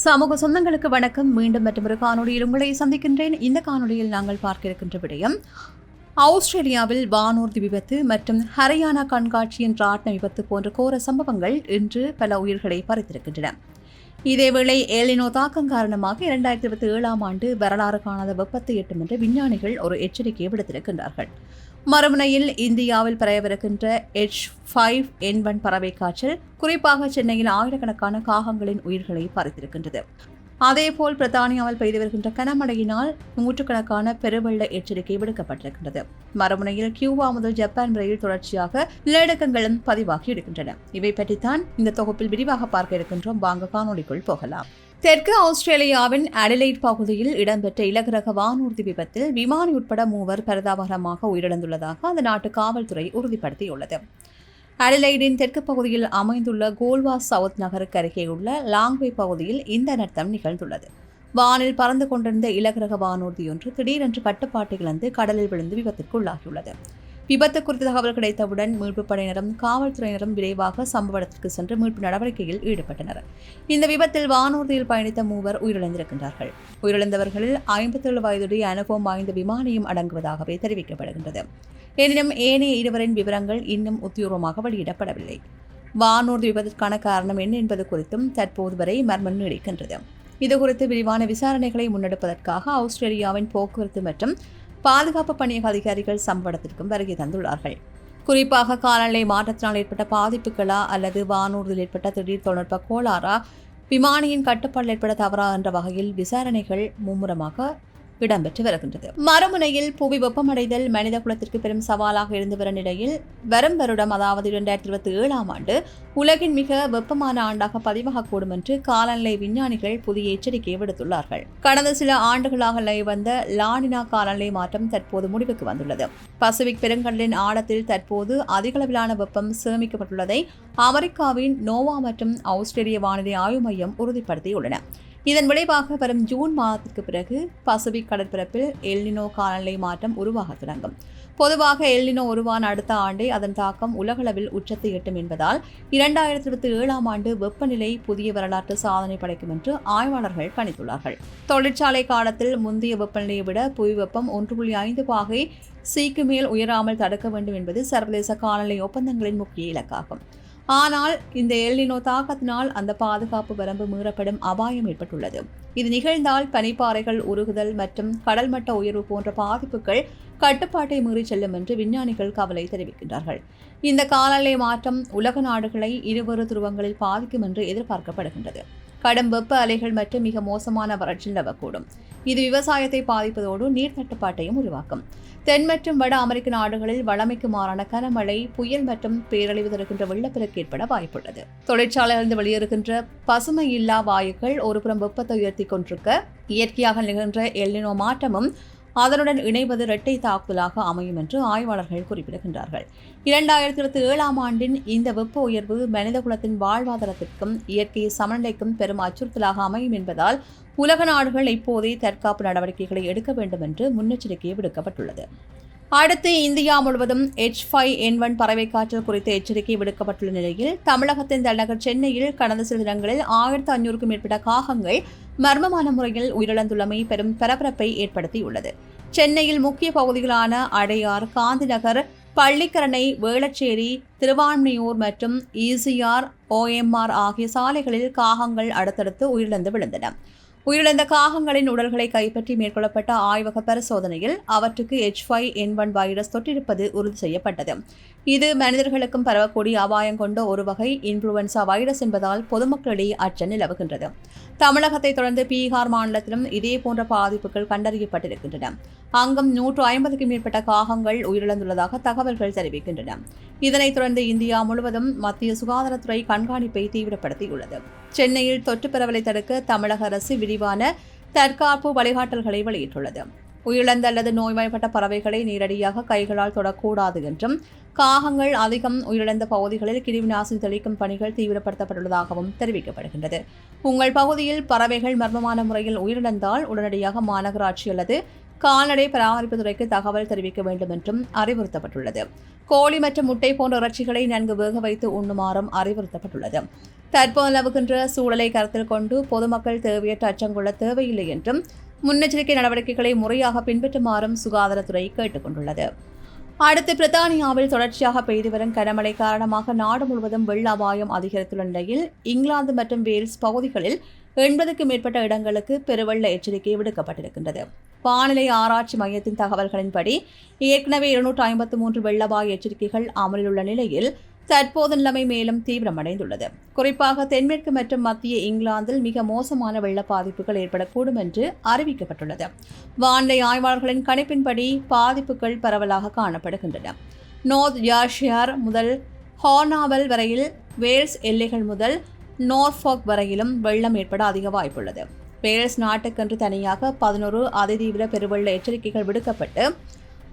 சமூக சொந்தங்களுக்கு வணக்கம். மீண்டும் மற்றொரு காணொலியில் உங்களை சந்திக்கின்றேன். இந்த காணொலியில் நாங்கள் பார்க்க இருக்கின்ற விடயம் ஆஸ்திரேலியாவில் வானூர்தி விபத்து மற்றும் ஹரியானா கண்காட்சியின் ராட்ன விபத்து போன்ற கோர சம்பவங்கள் இன்று பல உயிர்களை பறித்திருக்கின்றன. இதேவேளை ஏலினோ தாக்கம் காரணமாக இரண்டாயிரத்தி இருபத்தி ஏழாம் ஆண்டு வரலாறு காணாத வெப்பத்தை எட்டும் என்று விஞ்ஞானிகள் ஒரு எச்சரிக்கையை விடுத்திருக்கின்றார்கள். மறுமுனையில் இந்தியாவில் பரவவிருக்கின்ற எச் ஃபைவ் என் ஒன் பறவை காய்ச்சல் குறிப்பாக சென்னையில் ஆயிரக்கணக்கான காகங்களின் உயிர்களை பறித்திருக்கின்றது. அதேபோல் பிரித்தானியாவில் பெய்து வருகின்ற கனமழையினால் நூற்றுக்கணக்கான பெருவெள்ள எச்சரிக்கை விடுக்கப்பட்டிருக்கின்றது. மறுமுனையில் கியூபா முதல் ஜப்பான் வரையில் தொடர்ச்சியாக நிலநடுக்கங்களும் பதிவாகி இருக்கின்றன. இவை பற்றித்தான் இந்த தொகுப்பில் விரிவாக பார்க்க இருக்கின்றோம். வாங்க காணொளிக்குள் போகலாம். தெற்கு ஆஸ்திரேலியாவின் அடிலைட் பகுதியில் இடம்பெற்ற இலகுரக வானூர்தி விபத்தில் விமானி உட்பட மூவர் பரிதாபகரமாக உயிரிழந்துள்ளதாக அந்த நாட்டு காவல்துறை உறுதிப்படுத்தியுள்ளது. அடிலைடின் தெற்கு பகுதியில் அமைந்துள்ள கோல்வா சவுத் நகருக்கு அருகே உள்ள லாங்வே பகுதியில் இந்த நர்த்தம் நிகழ்ந்துள்ளது. வானில் பறந்து கொண்டிருந்த இலகுரக வானூர்தி ஒன்று திடீரென்று கட்டுப்பாட்டை இழந்து கடலில் விழுந்து விபத்திற்குள்ளாகியுள்ளது. விபத்து குறித்த தகவல் கிடைத்தவுடன் மீட்புப் படையினரும் காவல்துறையினரும் விரைவாக சம்பவ இடத்திற்கு சென்று மீட்பு நடவடிக்கையில் ஈடுபட்டனர். இந்த விபத்தில் வானூர்தியில் பயணித்த மூவர் உயிரிழந்திருக்கின்றார்கள். உயிரிழந்தவர்களில் ஐம்பத்தேழு வயதுடைய அனுபவம் வாய்ந்த விமானியும் அடங்குவதாகவே தெரிவிக்கப்படுகின்றது. எனினும் ஏனைய இருவரின் விவரங்கள் இன்னும் உத்தியோகமாக வெளியிடப்படவில்லை. வானூர்தி விபத்திற்கான காரணம் என்ன என்பது குறித்தும் தற்போது வரை மர்மம் நீடிக்கின்றது. இதுகுறித்து விரிவான விசாரணைகளை முன்னெடுப்பதற்காக ஆஸ்திரேலியாவின் போக்குவரத்து மற்றும் பாதுகாப்பு பணியக அதிகாரிகள் சம்பவத்திற்கும் வருகை தந்துள்ளார்கள். குறிப்பாக காலநிலை மாற்றத்தினால் ஏற்பட்ட பாதிப்புகளா அல்லது வானூர்தியில் ஏற்பட்ட திடீர் தொழில்நுட்ப கோளாறா? விமானியின் கட்டுப்பாடு ஏற்பட தவறா? என்ற வகையில் விசாரணைகள் மும்முரமாக இடம்பெற்று வருகின்றது. மறுமுனையில் புவி வெப்பமடைதல் மனித குலத்திற்கு பெரும் சவாலாக இருந்து வரும் நிலையில் வரும் வருடம் அதாவது இரண்டாயிரத்தி இருபத்தி ஏழாம் ஆண்டு உலகின் மிக வெப்பமான ஆண்டாக பதிவாகக்கூடும் என்று காலநிலை விஞ்ஞானிகள் புதிய எச்சரிக்கையை விடுத்துள்ளார்கள். கடந்த சில ஆண்டுகளாக நிலவி வந்த லானினா காலநிலை மாற்றம் தற்போது முடிவுக்கு வந்துள்ளது. பசிபிக் பெருங்கடலின் ஆழத்தில் தற்போது அதிகளவிலான வெப்பம் சேமிக்கப்பட்டுள்ளதை அமெரிக்காவின் நோவா மற்றும் ஆஸ்திரேலிய வானிலை ஆய்வு மையம் உறுதிப்படுத்தியுள்ளன. இதன் விளைவாக வரும் ஜூன் மாதத்திற்கு பிறகு பசிபிக் கடற்பரப்பில் எல்னினோ காலநிலை மாற்றம் உருவாக தொடங்கும் பொதுவாக எல்னினோ உருவான அடுத்த ஆண்டே அதன் தாக்கம் உலகளவில் உச்சத்தை எட்டும் என்பதால் இரண்டாயிரத்தி இருபத்தி ஏழாம் ஆண்டு வெப்பநிலை புதிய வரலாற்று சாதனை படைக்கும் என்று ஆய்வாளர்கள் கணித்துள்ளார்கள். தொழிற்சாலை காலத்தில் முந்தைய வெப்பநிலையை விட புவி வெப்பம் ஒன்று புள்ளி ஐந்து பாகை சீக்கு மேல் உயராமல் தடுக்க வேண்டும் என்பது சர்வதேச காலநிலை ஒப்பந்தங்களின் முக்கிய இலக்காகும். ஆனால் இந்த எல்னினோ தாக்கத்தினால் அந்த பாதுகாப்பு வரம்பு மீறப்படும் அபாயம் ஏற்பட்டுள்ளது. இது நிகழ்ந்தால் பனிப்பாறைகள் உருகுதல் மற்றும் கடல் மட்ட உயர்வு போன்ற பாதிப்புகள் கட்டுப்பாட்டை மீறி செல்லும் என்று விஞ்ஞானிகள் கவலை தெரிவிக்கின்றார்கள். இந்த காலநிலை மாற்றம் உலக நாடுகளை இருவரு துருவங்களில் பாதிக்கும் என்று எதிர்பார்க்கப்படுகின்றது. கடும் வெப்ப அலைகள் மற்றும் மிக மோசமான வறட்சி நிலவக்கூடும். இது விவசாயத்தை பாதிப்பதோடு நீர் தட்டுப்பாட்டையும் உருவாக்கும். தென் மற்றும் வட அமெரிக்க நாடுகளில் வளமைக்கு மாறான கனமழை புயல் மற்றும் பேரழிவு தருகின்ற வெள்ளப்பெருக்கு ஏற்பட வாய்ப்புள்ளது. தொழிற்சாலையிலிருந்து வெளியேறுகின்ற பசுமை இல்லா வாயுக்கள் ஒருபுறம் வெப்பத்தை உயர்த்தி கொண்டிருக்க இயற்கையாக நிகழ்கின்ற எல்லினோ மாற்றமும் அதனுடன் இணைவது இரட்டை தாக்குதலாக அமையும் என்று ஆய்வாளர்கள் குறிப்பிடுகின்றார்கள். இரண்டாயிரத்தி இருபத்தி ஏழாம் ஆண்டின் இந்த வெப்ப உயர்வு மனிதகுலத்தின் வாழ்வாதாரத்திற்கும் இயற்கை சமநிலைக்கும் பெரும் அச்சுறுத்தலாக அமையும் என்பதால் உலக நாடுகள் இப்போதே தற்காப்பு நடவடிக்கைகளை எடுக்க வேண்டும் என்று முன்னெச்சரிக்கை விடுக்கப்பட்டுள்ளது. அடுத்து இந்தியா முழுவதும் எச் ஃபைவ் என் ஒன் பறவை காய்ச்சல் குறித்த எச்சரிக்கை விடுக்கப்பட்டுள்ள நிலையில் தமிழகத்தின் தலைநகர் சென்னையில் கடந்த சில தினங்களில் ஆயிரத்து ஐநூறுக்கும் மேற்பட்ட காகங்கள் மர்மமான முறையில் உயிரிழந்துள்ளமை பெரும் பரபரப்பை ஏற்படுத்தியுள்ளது. சென்னையில் முக்கிய பகுதிகளான அடையார் காந்திநகர் பள்ளிக்கரணை வேளச்சேரி திருவான்மியூர் மற்றும் ஈசிஆர் ஓஎம்ஆர் ஆகிய சாலைகளில் காகங்கள் அடுத்தடுத்து உயிரிழந்து விழுந்தன. உயிரிழந்த காகங்களின் உடல்களை கைப்பற்றி மேற்கொள்ளப்பட்ட ஆய்வக பரிசோதனையில் அவற்றுக்கு H five N one virus தொற்றிருப்பது உறுதி செய்யப்பட்டது. இது மனிதர்களுக்கும் பரவக்கூடிய அபாயம் கொண்ட ஒரு வகை இன்ஃப்ளூவன்சா வைரஸ் என்பதால் பொதுமக்களிடையே அச்சம் நிலவுகின்றது. தமிழகத்தை தொடர்ந்து பீகார் மாநிலத்திலும் இதே போன்ற பாதிப்புகள் கண்டறியப்பட்டிருக்கின்றன. அங்கும் நூற்று ஐம்பதுக்கும் மேற்பட்ட காகங்கள் உயிரிழந்துள்ளதாக தகவல்கள் தெரிவிக்கின்றன. இதனைத் தொடர்ந்து இந்தியா முழுவதும் மத்திய சுகாதாரத்துறை கண்காணிப்பை தீவிரப்படுத்தியுள்ளது. சென்னையில் தொற்று பரவலை தடுக்க தமிழக அரசு விரிவான தற்காப்பு வழிகாட்டல்களை வெளியிட்டுள்ளது. உயிரிழந்த அல்லது நோய்வாய்ப்பட்ட பறவைகளை நேரடியாக கைகளால் தொடக்கூடாது என்றும் காகங்கள் அதிகம் உயிரிழந்த பகுதிகளில் கிருமிநாசினி தெளிக்கும் பணிகள் தீவிரப்படுத்தப்பட்டுள்ளதாகவும் தெரிவிக்கப்படுகின்றது. உங்கள் பகுதியில் பறவைகள் மர்மமான முறையில் உயிரிழந்தால் உடனடியாக மாநகராட்சி அல்லது கால்நடை பராமரிப்பு துறைக்கு தகவல் தெரிவிக்க வேண்டும் என்றும் அறிவுறுத்தப்பட்டுள்ளது. கோழி மற்றும் முட்டை போன்ற இறைச்சிகளை நன்கு வேக வைத்து உண்ணுமாறும் அறிவுறுத்தப்பட்டுள்ளது. தற்போது நிலவுகின்ற சூழலை கருத்தில் கொண்டு பொதுமக்கள் தேவையற்ற அச்சங்குள்ள தேவையில்லை என்றும் முன்னெச்சரிக்கை நடவடிக்கைகளை முறையாக பின்பற்றுமாறும் சுகாதாரத்துறை கேட்டுக் கொண்டுள்ளது அடுத்து பிரித்தானியாவில் தொடர்ச்சியாக பெய்து வரும் கனமழை காரணமாக நாடு முழுவதும் வெள்ள அபாயம் அதிகரித்துள்ள நிலையில் இங்கிலாந்து மற்றும் வேல்ஸ் பகுதிகளில் எண்பதுக்கும் மேற்பட்ட இடங்களுக்கு பெருவெள்ள எச்சரிக்கை விடுக்கப்பட்டிருக்கின்றது. வானிலை ஆராய்ச்சி மையத்தின் தகவல்களின்படி ஏற்கனவே இருநூற்று ஐம்பத்து மூன்று வெள்ளபாய எச்சரிக்கைகள் அமலில் உள்ள நிலையில் தற்போது நிலைமை மேலும் தீவிரமடைந்துள்ளது. குறிப்பாக தென்மேற்கு மற்றும் மத்திய இங்கிலாந்தில் மிக மோசமான வெள்ள பாதிப்புகள் ஏற்படக்கூடும் என்று அறிவிக்கப்பட்டுள்ளது. வானிலை ஆய்வாளர்களின் கணிப்பின்படி பாதிப்புகள் பரவலாக காணப்படுகின்றன. நோர்த் யார்ஷியார் முதல் ஹார்னாவல் வரையில் வேல்ஸ் எல்லைகள் முதல் நோர்ஃபாக் வரையிலும் வெள்ளம் ஏற்பட அதிக வாய்ப்புள்ளது. வேல்ஸ் நாட்டுக்கென்று தனியாக பதினோரு அதிதீவிர பெருவெள்ள எச்சரிக்கைகள் விடுக்கப்பட்டு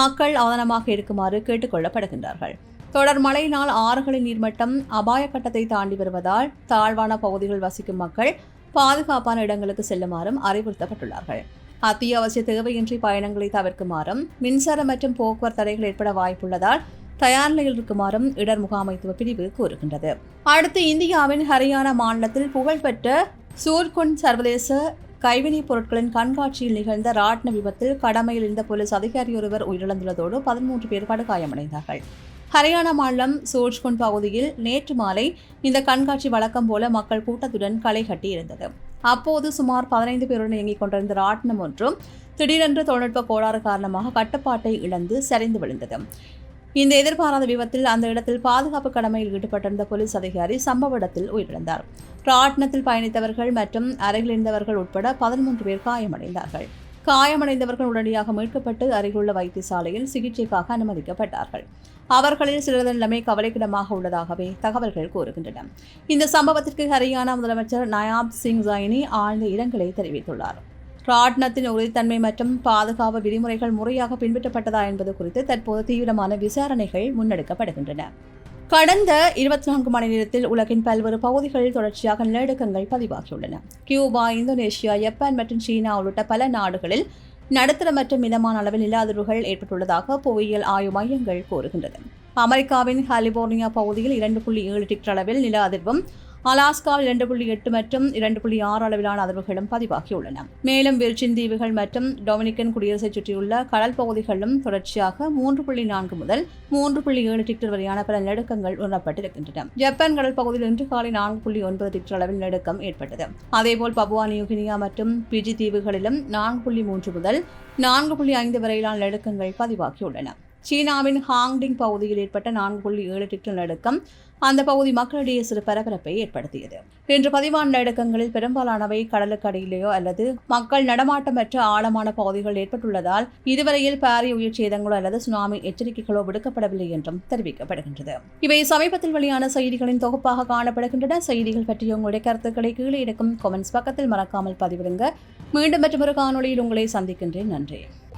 மக்கள் அவதானமாக இருக்குமாறு கேட்டுக்கொள்ளப்படுகின்றார்கள் தொடர் மழையினால் ஆறுகளின் நீர்மட்டம் அபாய கட்டத்தை தாண்டி வருவதால் தாழ்வான பகுதிகளில் வசிக்கும் மக்கள் பாதுகாப்பான இடங்களுக்கு செல்லுமாறும் அறிவுறுத்தப்பட்டுள்ளார்கள். அத்தியாவசிய தேவையின்றி பயணங்களை தவிர்க்குமாறும் மின்சாரம் மற்றும் போக்குவரத்து தடைகள் ஏற்பட வாய்ப்புள்ளதால் தயார் நிலையில் இருக்குமாறும் இடர் முகாமைத்துவ பிரிவு கூறுகின்றது. அடுத்து இந்தியாவின் ஹரியானா மாநிலத்தில் புகழ்பெற்ற சூர்குன் சர்வதேச கைவினைப் பொருட்களின் கண்காட்சியில் நிகழ்ந்த ராட்ன விபத்தில் கடமையில் இருந்த போலீஸ் அதிகாரி ஒருவர் உயிரிழந்துள்ளதோடு பதிமூன்று பேர் படுகாயமடைந்தார்கள். ஹரியானா மாநிலம் சோஜ்குண்ட் பகுதியில் நேற்று மாலை இந்த கண்காட்சி வழக்கம் போல மக்கள் கூட்டத்துடன் களை கட்டியிருந்தது. அப்போது சுமார் பதினைந்து பேருடன் இயங்கிக் கொண்டிருந்த ராட்டினம் ஒன்றும் திடீரென்று தொழில்நுட்ப கோளாறு காரணமாக கட்டுப்பாட்டை இழந்து சரிந்து விழுந்தது. இந்த எதிர்பாராத விபத்தில் அந்த இடத்தில் பாதுகாப்பு கடமையில் ஈடுபட்டிருந்த போலீஸ் அதிகாரி சம்பவ இடத்தில் உயிரிழந்தார். ராட்டினத்தில் பயணித்தவர்கள் மற்றும் அருகில் இருந்தவர்கள் உட்பட பதிமூன்று பேர் காயமடைந்தார்கள். காயமடைந்தவர்கள் உடனடியாக மீட்கப்பட்டு அருகிலுள்ள வைத்தியசாலையில் சிகிச்சைக்காக அனுமதிக்கப்பட்டார்கள். அவர்களில் சிலரது நிலைமை கவலைக்கிடமாக உள்ளதாகவே தகவல்கள் கூறுகின்றன. இந்த சம்பவத்திற்கு ஹரியானா முதலமைச்சர் நயாப் சிங் ஜைனி ஆழ்ந்த இரங்கலை தெரிவித்துள்ளார். ராட்னத்தின் உறுதித்தன்மை மற்றும் பாதுகாப்பு விதிமுறைகள் முறையாக பின்பற்றப்பட்டதா என்பது குறித்து தற்போது தீவிரமான விசாரணைகள் முன்னெடுக்கப்படுகின்றன. கடந்த இருபத்தி நான்கு மணி நேரத்தில் உலகின் பல்வேறு பகுதிகளில் தொடர்ச்சியாக நிலநடுக்கங்கள் பதிவாகியுள்ளன. கியூபா இந்தோனேஷியா ஜப்பான் மற்றும் சீனா உள்ளிட்ட பல நாடுகளில் நடுத்தர மற்றும் மிதமான அளவில் நில அதிர்வுகள் ஏற்பட்டுள்ளதாக புவியியல் ஆய்வு மையங்கள் கூறுகின்றன. அமெரிக்காவின் கலிபோர்னியா பகுதியில் இரண்டு புள்ளி ஏழு டிக்டர் அளவில் நில அதிர்வும் அலாஸ்காவில் இரண்டு புள்ளி எட்டு மற்றும் இரண்டு புள்ளி ஆறு அளவிலான அதிர்வுகளும் பதிவாகியுள்ளன. மேலும் விர்ஜின் தீவுகள் மற்றும் டொமினிக்கன் குடியரசை சுற்றியுள்ள கடல் பகுதிகளிலும் தொடர்ச்சியாக மூன்று புள்ளி நான்கு முதல் மூன்று புள்ளி ஏழு டிக்டர் வரையான பல நடுக்கங்கள் உணரப்பட்டிருக்கின்றன. ஜப்பான் கடல் பகுதியில் இன்று காலை நான்கு புள்ளி ஒன்பது டிக்டர் அளவில் நடுக்கம் ஏற்பட்டது. அதேபோல் பபுவா நியூகினியா மற்றும் பிஜி தீவுகளிலும் நான்கு புள்ளி மூன்று முதல் நான்கு புள்ளி ஐந்து வரையிலான நடுக்கங்கள் பதிவாகியுள்ளன. சீனாவின் ஹாங்டிங் பகுதியில் ஏற்பட்ட நான்கு புள்ளி ஏழு டிக்டர் நடுக்கம் அந்த பகுதி மக்களிடையே சிறு பரபரப்பை ஏற்படுத்தியது. இன்று பதிவான நடுக்கங்களில் பெரும்பாலானவை கடலுக்கடியிலேயோ அல்லது மக்கள் நடமாட்டமற்ற ஆழமான பகுதிகள் ஏற்பட்டுள்ளதால் இதுவரையில் பாரிய உயிர் சேதங்களோ அல்லது சுனாமி எச்சரிக்கைகளோ விடுக்கப்படவில்லை என்றும் தெரிவிக்கப்படுகின்றது. இவை சமீபத்தில் வெளியான செய்திகளின் தொகுப்பாக காணப்படுகின்றன. செய்திகள் பற்றிய உங்களுடைய கருத்துக்களை கீழே இருக்கும் கொமெண்ட்ஸ் பக்கத்தில் மறக்காமல் பதிவிடுங்க. மீண்டும் மற்றொரு காணொளியில் உங்களை சந்திக்கின்றேன். நன்றி.